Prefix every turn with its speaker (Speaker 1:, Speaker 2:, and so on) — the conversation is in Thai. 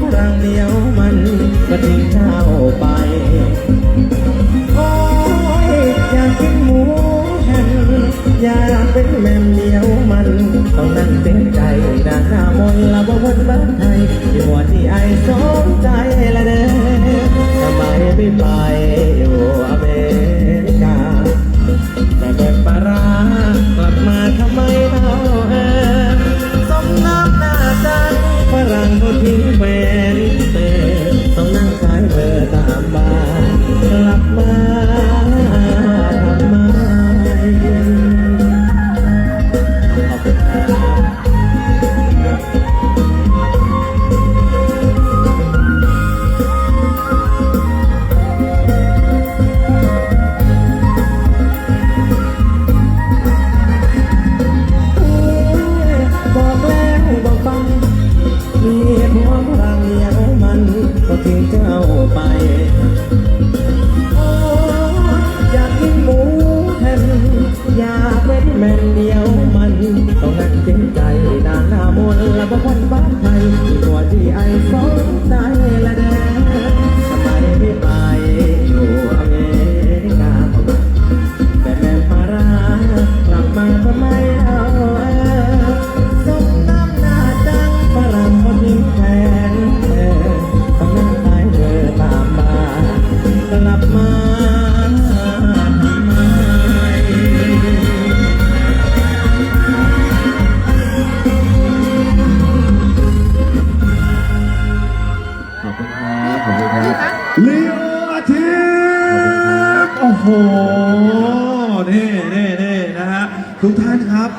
Speaker 1: ฝรั่งเดียวมันก็ทิ้งเจ้าไป โอ้ยอยากกินหมูหันอยากเป็นแมมเดียวมันต้องนั่งเต้นใจนาหน้ามนละบวนบ้านไทยที่หัวที่ไอสองใจ
Speaker 2: โอ้นี่นี่นี่นะฮะทุกท่านครับ